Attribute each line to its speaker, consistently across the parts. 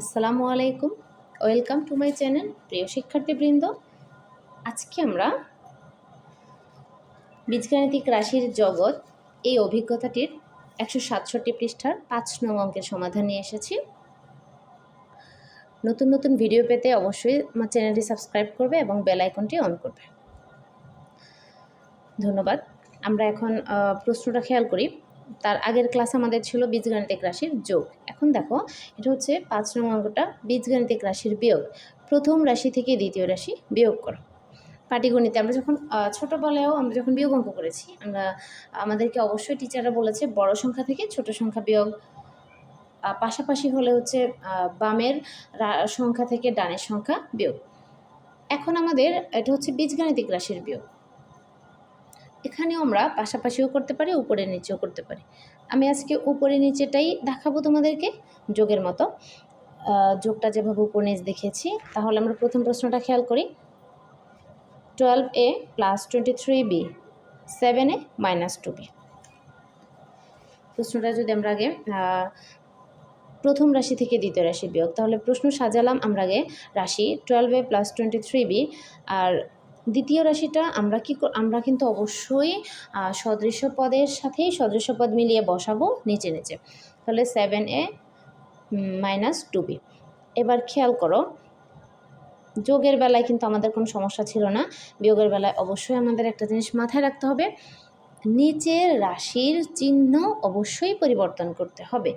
Speaker 1: আসসালামু আলাইকুম। Welcome to my channel প্রিয় শিক্ষার্থীবৃন্দ। আজকে আমরা বীজগাণিতিক রাশির জগৎ এই অভিজ্ঞতাটির একশো সাতষট্টি পৃষ্ঠার পাঁচ নং অঙ্কের সমাধান নিয়ে এসেছি। নতুন নতুন ভিডিও পেতে অবশ্যই আমার চ্যানেলটি সাবস্ক্রাইব করবে এবং বেল আইকনটি অন করবে। ধন্যবাদ। আমরা এখন প্রশ্নটা খেয়াল করি। তার আগের ক্লাস আমাদের ছিল বীজগাণিতিক রাশির যোগ। এখন দেখো, এটা হচ্ছে পাঁচ নং অঙ্কটা, বীজগাণিতিক রাশির বিয়োগ। প্রথম রাশি থেকে দ্বিতীয় রাশি বিয়োগ করো। পাটিগণিতে আমরা যখন ছোটোবেলায়ও আমরা যখন বিয়োগ অঙ্ক করেছি, আমরা, আমাদেরকে অবশ্যই টিচাররা বলেছে, বড় সংখ্যা থেকে ছোট সংখ্যা বিয়োগ। পাশাপাশি হলে হচ্ছে বামের সংখ্যা থেকে ডানের সংখ্যা বিয়োগ। এখন আমাদের, এটা হচ্ছে বীজগাণিতিক রাশির বিয়োগ। এখানেও আমরা পাশাপাশিও করতে পারি উপরে নিচেও করতে পারি। আমি আজকে উপরে নিচেটাই দেখাবো তোমাদেরকে যোগের মতো। যোগটা যেভাবে উপর নিচ দেখিয়েছি তাহলে আমরা প্রথম প্রশ্নটা খেয়াল করি। Twelve A plus twenty three B seven A minus two B প্রশ্নটা যদি আমরা আগে প্রথম রাশি থেকে দ্বিতীয় রাশি বিয়োগ, তাহলে প্রশ্ন সাজালাম আমরা আগে রাশি। Twelve A plus twenty three B আর দ্বিতীয় রাশিটা আমরা কি আমরা কিন্তু অবশ্যই সদৃশ্য পদের সাথেই সদৃশ্য পদ মিলিয়ে বসাবো নিচে নিচে। তাহলে seven a minus two b এবার খেয়াল করো, যোগের বেলায় কিন্তু আমাদের কোনো সমস্যা ছিল না। বিয়োগের বেলায় অবশ্যই আমাদের একটা জিনিস মাথায় রাখতে হবে, নিচের রাশির চিহ্ন অবশ্যই পরিবর্তন করতে হবে।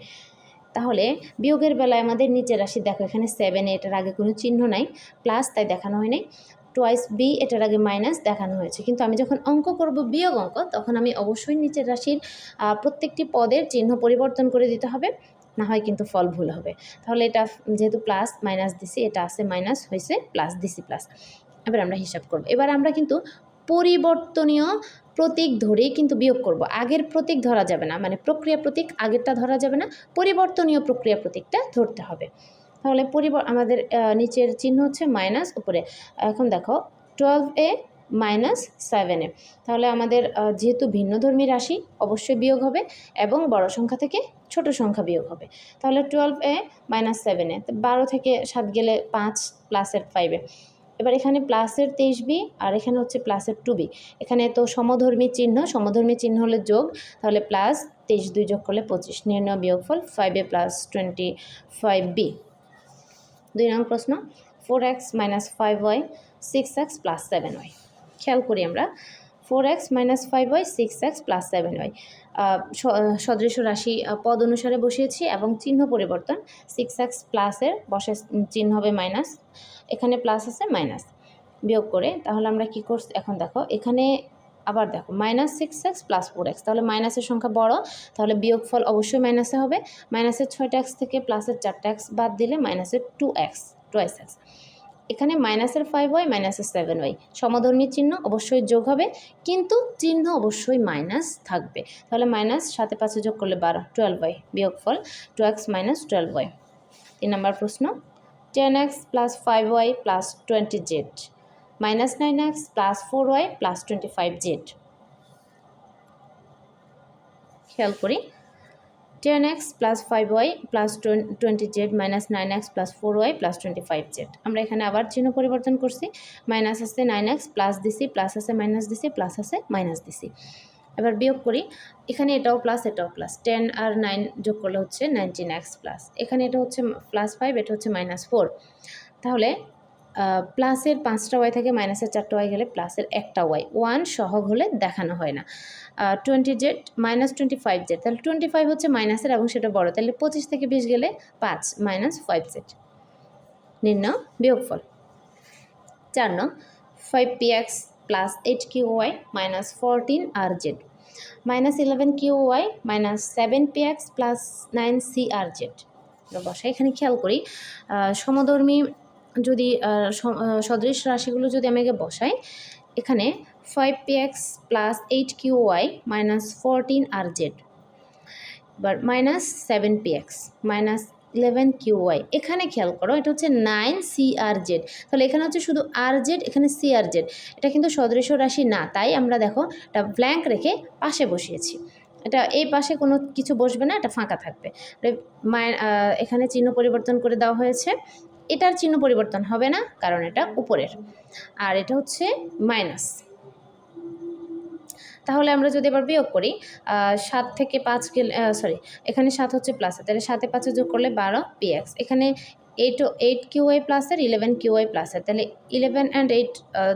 Speaker 1: তাহলে বিয়োগের বেলায় আমাদের নিচের রাশি, দেখো এখানে সেভেন এটার আগে কোনো চিহ্ন নাই প্লাস তাই দেখানো হয় নাই টোয়াইস বি এটার আগে মাইনাস দেখানো হয়েছে। কিন্তু আমি যখন অঙ্ক করব বিয়োগ অঙ্ক, তখন আমি অবশ্যই নিচের রাশির প্রত্যেকটি পদের চিহ্ন পরিবর্তন করে দিতে হবে। না হয় কিন্তু ফল ভুল হবে। তাহলে এটা যেহেতু প্লাস মাইনাস দিছি, এটা আছে মাইনাস হয়েছে প্লাস দিছি প্লাস এবার আমরা হিসাব করব। এবার আমরা কিন্তু পরিবর্তনীয় প্রতীক ধরেই কিন্তু বিয়োগ করব। আগের প্রতীক ধরা যাবে না। মানে প্রক্রিয়া প্রতীক আগেরটা ধরা যাবে না। পরিবর্তনীয় প্রক্রিয়া প্রতীকটা ধরতে হবে। তাহলে পরিবর, আমাদের নিচের চিহ্ন হচ্ছে মাইনাস উপরে। এখন দেখো টুয়েলভ এ মাইনাস সেভেন তাহলে আমাদের যেহেতু ভিন্নধর্মী রাশি, অবশ্যই বিয়োগ হবে এবং বড় সংখ্যা থেকে ছোট সংখ্যা বিয়োগ হবে। তাহলে টুয়েলভ এ মাইনাস সেভেন বারো থেকে সাত গেলে পাঁচ প্লাসের ফাইভে এবার এখানে প্লাসের তেইশ বি আর এখানে হচ্ছে প্লাসের টু বি এখানে তো সমধর্মী চিহ্ন সমধর্মী চিহ্ন হলে যোগ, তাহলে প্লাস তেইশ দুই যোগ করলে পঁচিশ। নির্ণয় বিয়োগফল five a plus twenty five b দুই নং প্রশ্ন four x minus five y six x plus seven y খেয়াল করি আমরা four x minus five y six x plus seven y সদৃশ রাশি পদ অনুসারে বসিয়েছি এবং চিহ্ন পরিবর্তন সিক্স এক্স প্লাসের বসে চিহ্ন হবে মাইনাস এখানে প্লাস আছে মাইনাস বিয়োগ করে, তাহলে আমরা কি করছি, এখন দেখো, এখানে আবার দেখো minus six x plus four x তাহলে মাইনাসের সংখ্যা বড়, তাহলে বিয়োগফল অবশ্যই মাইনাসে হবে মাইনাসের ছয়টা এক্স থেকে প্লাসের চারটা এক্স বাদ দিলে মাইনাসের টু এক্স টোয়াইস এক্স এখানে মাইনাসের ফাইভ ওয়াই মাইনাসের সেভেন ওয়াই সমধর্মী চিহ্ন অবশ্যই যোগ হবে, কিন্তু চিহ্ন অবশ্যই মাইনাস থাকবে। তাহলে মাইনাস সাথে পাঁচে যোগ করলে বারো টুয়েলভ ওয়াই বিয়োগফল two x minus twelve y তিন নম্বর প্রশ্ন ten x plus five y plus twenty z minus nine x plus four y plus twenty five z খেয়াল করি। Ten x plus five y plus twenty z minus nine x plus four y plus twenty five z আমরা এখানে আবার চিহ্ন পরিবর্তন করছি। Minus আছে nine x plus দিছি প্লাস আছে মাইনাস দিছি প্লাস আছে মাইনাস দিছি। এবার বিয়োগ করি। এখানে এটাও প্লাস এটাও প্লাস টেন আর নাইন যোগ করলে হচ্ছে নাইনটিন এক্স প্লাস এখানে এটা হচ্ছে প্লাস ফাইভ এটা হচ্ছে মাইনাস ফোর তাহলে প্লাসের পাঁচটা ওয়াই থাকে, মাইনাসের চারটা ওয়াই গেলে প্লাসের একটা ওয়াই ওয়ান সহগ হলে দেখানো হয় না। Twenty z minus twenty five z তাহলে টোয়েন্টি ফাইভ হচ্ছে মাইনাসের এবং সেটা বড়। তাহলে পঁচিশ থেকে বিশ গেলে পাঁচ মাইনাস ফাইভ জেড নির্ণয় বিয়োগফল। চার নং five p x plus eight q y minus fourteen r z minus eleven q y minus seven p x plus nine c r z বসা এখানে খেয়াল করি সমধর্মী যদি সদৃশ রাশিগুলো যদি আমি আগে বসাই, এখানে five p x plus eight q y minus fourteen r z এবার minus seven p x minus eleven q y এখানে খেয়াল করো, এটা হচ্ছে নাইন সি আর জেড তাহলে এখানে হচ্ছে শুধু আর জেড এখানে সি আর জেড এটা কিন্তু সদৃশ রাশি না, তাই আমরা দেখো এটা ব্ল্যাঙ্ক রেখে পাশে বসিয়েছি, এটা এই পাশে কোনো কিছু বসবে না, এটা ফাঁকা থাকবে মায়ের এখানে চিহ্ন পরিবর্তন করে দেওয়া হয়েছে এটার চিহ্ন পরিবর্তন হবে না, কারণ এটা উপরের। আর এটা হচ্ছে মাইনাস তাহলে আমরা যদি এবার বিয়োগ করি সাত থেকে পাঁচ গেলে সরি এখানে সাত হচ্ছে প্লাস তাহলে সাতে পাঁচে যোগ করলে বারো পিএক্স এখানে এইট এইট কিউ ওয়াই প্লাসের ইলেভেন কিউ ওয়াই প্লাসের তাহলে ইলেভেন অ্যান্ড এইট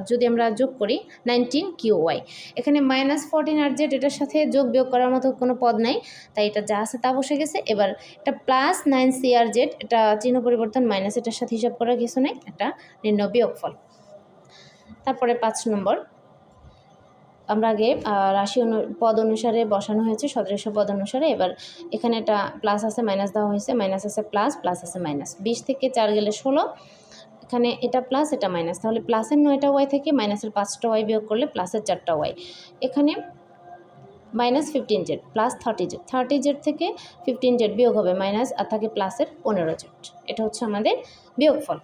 Speaker 1: যদি আমরা যোগ করি নাইনটিন কিউ ওয়াই এখানে মাইনাস ফোরটিন আর জেড এটার সাথে যোগ বিয়োগ করার মতো কোনো পদ নাই। তাই এটা যা আছে তা বসে গেছে। এবার এটা plus nine c r z এটা চিহ্ন পরিবর্তন মাইনাস এটার সাথে হিসাব করার কিছু নেই। এটা নির্ণয় বিয়োগফল। তারপরে পাঁচ নম্বর। আমরা আগে রাশি পদ অনুসারে বসানো হয়েছে, সদৃশ পদ অনুসারে। এবার এখানে একটা প্লাস আছে মাইনাস দেওয়া হয়েছে মাইনাস আছে প্লাস প্লাস আছে মাইনাস বিশ থেকে চার গেলে ষোলো, এখানে এটা প্লাস এটা মাইনাস তাহলে প্লাসের নয়টা ওয়াই থেকে মাইনাসের পাঁচটা ওয়াই বিয়োগ করলে প্লাসের চারটা ওয়াই এখানে minus fifteen z plus thirty z thirty z থেকে ফিফটিন জেড বিয়োগ হবে মাইনাস আর থাকে প্লাসের পনেরো জেড এটা হচ্ছে আমাদের বিয়োগফল।